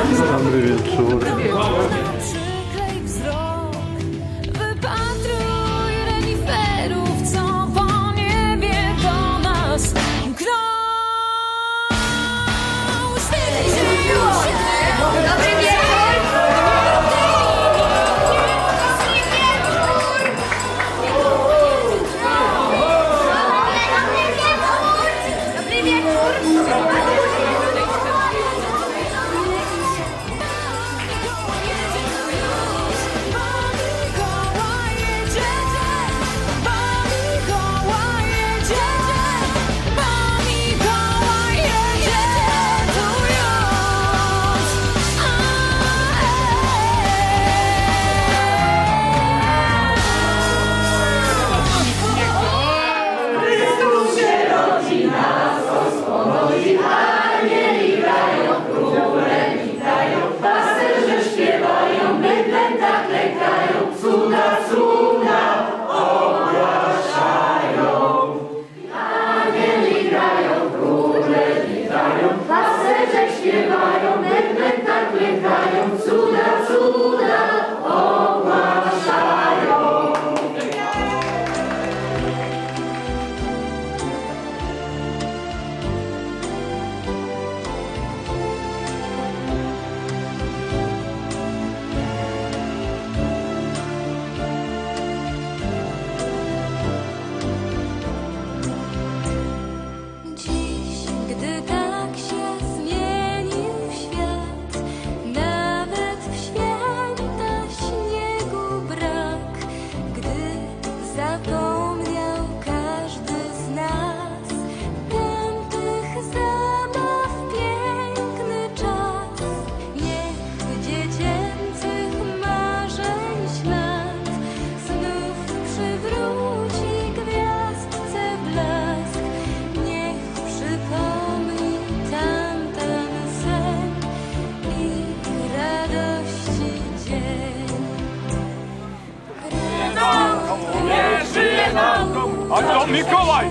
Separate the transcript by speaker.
Speaker 1: Там привет, Миколай!